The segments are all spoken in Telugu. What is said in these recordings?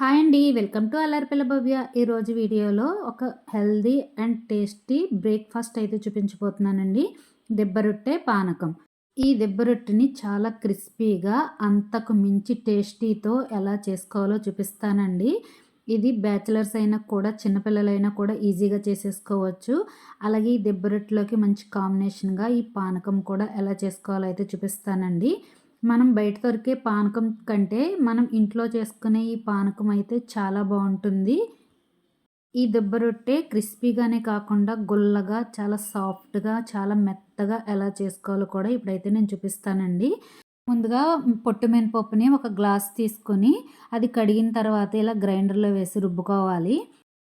హాయ్ అండి. వెల్కమ్ టు అల్లరిపిల్ల భవ్య. ఈరోజు వీడియోలో ఒక హెల్దీ అండ్ టేస్టీ బ్రేక్ఫాస్ట్ అయితే చూపించబోతున్నానండి. దెబ్బ రొట్టె పానకం. ఈ దెబ్బ రొట్టెని చాలా క్రిస్పీగా అంతకు మించి టేస్టీతో ఎలా చేసుకోవాలో చూపిస్తానండి. ఇది బ్యాచిలర్స్ అయినా కూడా చిన్నపిల్లలైనా కూడా ఈజీగా చేసేసుకోవచ్చు. అలాగే ఈ దెబ్బ రొట్టెలోకి మంచి కాంబినేషన్గా ఈ పానకం కూడా ఎలా చేసుకోవాలో అయితే చూపిస్తానండి. మనం బయట దొరికే పానకం కంటే మనం ఇంట్లో చేసుకునే ఈ పానకం అయితే చాలా బాగుంటుంది. ఈ దెబ్బ రొట్టె క్రిస్పీగానే కాకుండా గుల్లగా చాలా సాఫ్ట్గా చాలా మెత్తగా ఎలా చేసుకోవాలో కూడా ఇప్పుడైతే నేను చూపిస్తానండి. ముందుగా పొట్టు మినపప్పుని ఒక గ్లాస్ తీసుకొని అది కడిగిన తర్వాత ఇలా గ్రైండర్లో వేసి రుబ్బుకోవాలి.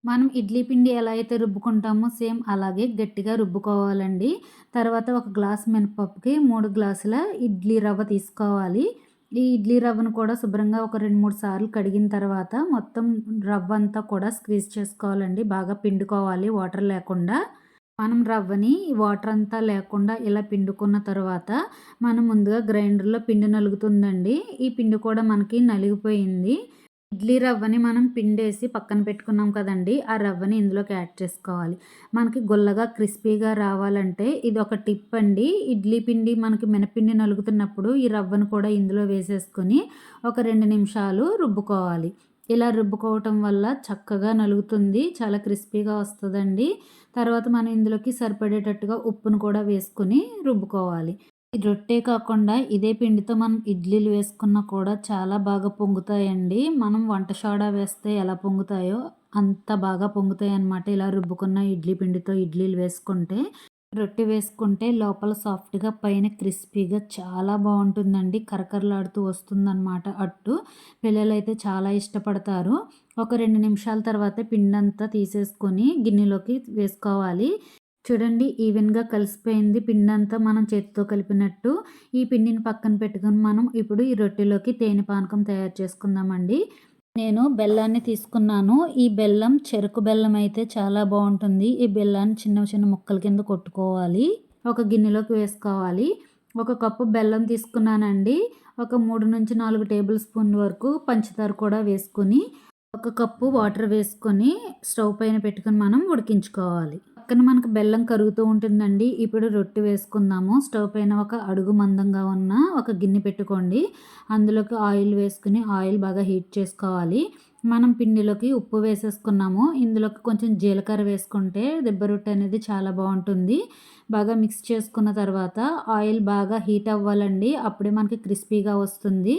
మనం ఇడ్లీ పిండి ఎలా అయితే రుబ్బుకుంటామో సేమ్ అలాగే గట్టిగా రుబ్బుకోవాలండి. తర్వాత ఒక గ్లాస్ మినపప్పుకి మూడు గ్లాసుల ఇడ్లీ రవ్వ తీసుకోవాలి. ఈ ఇడ్లీ రవ్వను కూడా శుభ్రంగా ఒక రెండు మూడు సార్లు కడిగిన తర్వాత మొత్తం రవ్వ అంతా కూడా స్క్వీజ్ చేసుకోవాలండి. బాగా పిండుకోవాలి వాటర్ లేకుండా. మనం రవ్వని వాటర్ అంతా లేకుండా ఇలా పిండుకున్న తర్వాత మనం ముందుగా గ్రైండర్లో పిండి నలుగుతుందండి. ఈ పిండి కూడా మనకి నలిగిపోయింది. ఇడ్లీ రవ్వని మనం పిండేసి పక్కన పెట్టుకున్నాం కదండి ఆ రవ్వని ఇందులోకి యాడ్ చేసుకోవాలి. మనకి గుల్లగా క్రిస్పీగా రావాలంటే ఇది ఒక టిప్ అండి. ఇడ్లీ పిండి మనకి మినపిండి నలుగుతున్నప్పుడు ఈ రవ్వను కూడా ఇందులో వేసేసుకొని ఒక రెండు నిమిషాలు రుబ్బుకోవాలి. ఇలా రుబ్బుకోవటం వల్ల చక్కగా నలుగుతుంది చాలా క్రిస్పీగా వస్తుందండి. తర్వాత మనం ఇందులోకి సరిపడేటట్టుగా ఉప్పును కూడా వేసుకొని రుబ్బుకోవాలి. రొట్టే కాకుండా ఇదే పిండితో మనం ఇడ్లీలు వేసుకున్నా కూడా చాలా బాగా పొంగుతాయండి. మనం వంట సోడా వేస్తే ఎలా పొంగుతాయో అంత బాగా పొంగుతాయి అన్నమాట ఇలా రుబ్బుకున్న ఇడ్లీ పిండితో ఇడ్లీలు వేసుకుంటే రొట్టె వేసుకుంటే లోపల సాఫ్ట్గా పైన క్రిస్పీగా చాలా బాగుంటుందండి. కరకరలాడుతూ వస్తుందన్నమాట అట్టు. పిల్లలైతే చాలా ఇష్టపడతారు. ఒక రెండు నిమిషాల తర్వాత పిండి అంతా తీసేసుకొని గిన్నెలోకి వేసుకోవాలి. చూడండి ఈవెన్గా కలిసిపోయింది పిండి అంతా మనం చేతితో కలిపినట్టు. ఈ పిండిని పక్కన పెట్టుకొని మనం ఇప్పుడు ఈ రొట్టెలోకి తేనె పానకం తయారు చేసుకుందామండి. నేను బెల్లాన్ని తీసుకున్నాను. ఈ బెల్లం చెరుకు బెల్లం అయితే చాలా బాగుంటుంది. ఈ బెల్లాన్ని చిన్న చిన్న ముక్కల కింద కొట్టుకోవాలి. ఒక గిన్నెలోకి వేసుకోవాలి. ఒక కప్పు బెల్లం తీసుకున్నానండి. ఒక మూడు నుంచి నాలుగు టేబుల్ స్పూన్ వరకు పంచదార కూడా వేసుకొని ఒక కప్పు వాటర్ వేసుకొని స్టవ్ పైన పెట్టుకొని మనం ఉడికించుకోవాలి. పక్కన మనకు బెల్లం కరుగుతూ ఉంటుందండి. ఇప్పుడు రొట్టె వేసుకుందాము. స్టవ్ పైన ఒక అడుగు మందంగా ఉన్న ఒక గిన్నె పెట్టుకోండి. అందులోకి ఆయిల్ వేసుకుని ఆయిల్ బాగా హీట్ చేసుకోవాలి. మనం పిండిలోకి ఉప్పు వేసేసుకున్నాము. ఇందులోకి కొంచెం జీలకర్ర వేసుకుంటే దెబ్బ రొట్టె అనేది చాలా బాగుంటుంది. బాగా మిక్స్ చేసుకున్న తర్వాత ఆయిల్ బాగా హీట్ అవ్వాలండి. అప్పుడే మనకి క్రిస్పీగా వస్తుంది.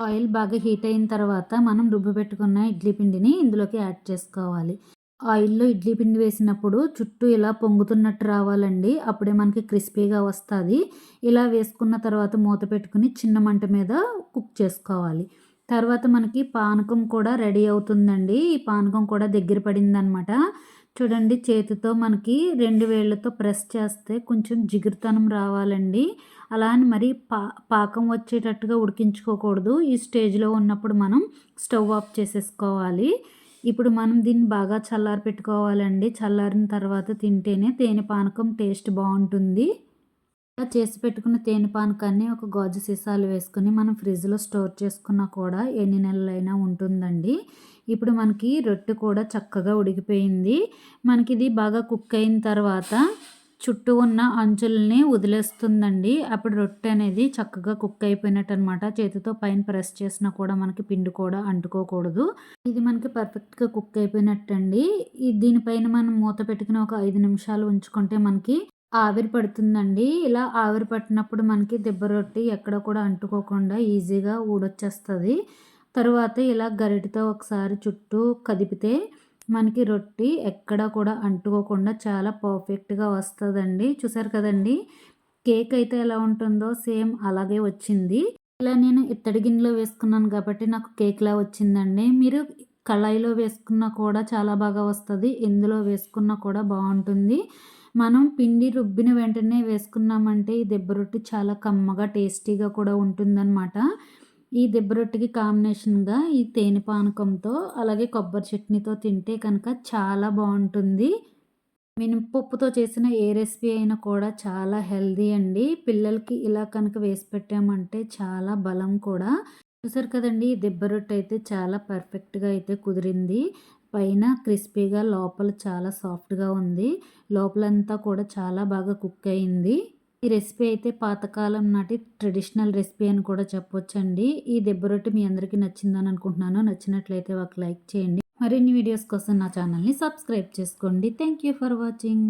ఆయిల్ బాగా హీట్ అయిన తర్వాత మనం రుబ్బు పెట్టుకున్న ఇడ్లీ పిండిని ఇందులోకి యాడ్ చేసుకోవాలి. ఆయిల్లో ఇడ్లీ పిండి వేసినప్పుడు చుట్టూ ఇలా పొంగుతున్నట్టు రావాలండి. అప్పుడే మనకి క్రిస్పీగా వస్తుంది. ఇలా వేసుకున్న తర్వాత మూత పెట్టుకుని చిన్న మంట మీద కుక్ చేసుకోవాలి. తర్వాత మనకి పానకం కూడా రెడీ అవుతుందండి. ఈ పానకం కూడా దగ్గర పడిందనమాట. చూడండి చేతితో మనకి రెండు వేళ్ళతో ప్రెస్ చేస్తే కొంచెం జిగురుతనం రావాలండి. అలా అని మరి పా పాకం వచ్చేటట్టుగా ఉడికించుకోకూడదు. ఈ స్టేజ్లో ఉన్నప్పుడు మనం స్టవ్ ఆఫ్ చేసేసుకోవాలి. ఇప్పుడు మనం దీన్ని బాగా చల్లారి పెట్టుకోవాలండి. చల్లారిన తర్వాత తింటేనే తేనె పానకం టేస్ట్ బాగుంటుంది. చేసి పెట్టుకున్న తేనె పానకాన్ని ఒక గాజు సీసాలు వేసుకొని మనం ఫ్రిడ్జ్లో స్టోర్ చేసుకున్నా కూడా ఎన్ని నెలలైనా ఉంటుందండి. ఇప్పుడు మనకి రొట్టె కూడా చక్కగా ఉడికిపోయింది. మనకి ఇది బాగా కుక్ అయిన తర్వాత చుట్టూ ఉన్న అంచుల్ని వదిలేస్తుందండి. అప్పుడు రొట్టె అనేది చక్కగా కుక్ అయిపోయినట్టు అనమాట చేతితో పైన ప్రెస్ చేసినా కూడా మనకి పిండి కూడా అంటుకోకూడదు. ఇది మనకి పర్ఫెక్ట్గా కుక్ అయిపోయినట్టు అండి దీనిపైన మనం మూత పెట్టుకుని ఒక ఐదు నిమిషాలు ఉంచుకుంటే మనకి ఆవిరి పడుతుందండి. ఇలా ఆవిరి పట్టినప్పుడు మనకి దెబ్బ రొట్టి ఎక్కడ కూడా అంటుకోకుండా ఈజీగా ఊడొచ్చేస్తుంది. తరువాత ఇలా గరిటితో ఒకసారి చుట్టూ కదిపితే మనకి రొట్టి ఎక్కడ కూడా అంటుకోకుండా చాలా పర్ఫెక్ట్గా వస్తుందండి. చూసారు కదండి? కేక్ అయితే ఎలా ఉంటుందో సేమ్ అలాగే వచ్చింది. ఇలా నేను ఇత్తడి గిన్నెలో వేసుకున్నాను కాబట్టి నాకు కేక్లా వచ్చిందండి. మీరు కళాయిలో వేసుకున్నా కూడా చాలా బాగా వస్తుంది. ఎందులో వేసుకున్నా కూడా బాగుంటుంది. మనం పిండి రుబ్బిన వెంటనే వేసుకున్నామంటే ఈ దెబ్బ రొట్టి చాలా కమ్మగా టేస్టీగా కూడా ఉంటుందన్నమాట. ఈ దిబ్బరొట్టికి కాంబినేషన్గా ఈ తేనె పానకంతో అలాగే కొబ్బరి చట్నీతో తింటే కనుక చాలా బాగుంటుంది. మినపప్పుతో చేసిన ఏ రెసిపీ అయినా కూడా చాలా హెల్దీ అండి. పిల్లలకి ఇలా కనుక వేసి పెట్టామంటే చాలా బలం కూడా. చూసారు కదండి ఈ రొట్టె అయితే చాలా పర్ఫెక్ట్గా అయితే కుదిరింది. పైన క్రిస్పీగా లోపల చాలా సాఫ్ట్గా ఉంది. లోపలంతా కూడా చాలా బాగా కుక్ అయింది. ఈ రెసిపీ అయితే పాతకాలం నాటి ట్రెడిషనల్ రెసిపీ అని కూడా చెప్పొచ్చండి. ఈ దెబ్బ రొట్టె మీ అందరికీ నచ్చిందని అనుకుంటున్నాను. నచ్చినట్లయితే ఒక లైక్ చేయండి. మరిన్ని వీడియోస్ కోసం నా ఛానల్ని సబ్స్క్రైబ్ చేసుకోండి. Thank you for watching.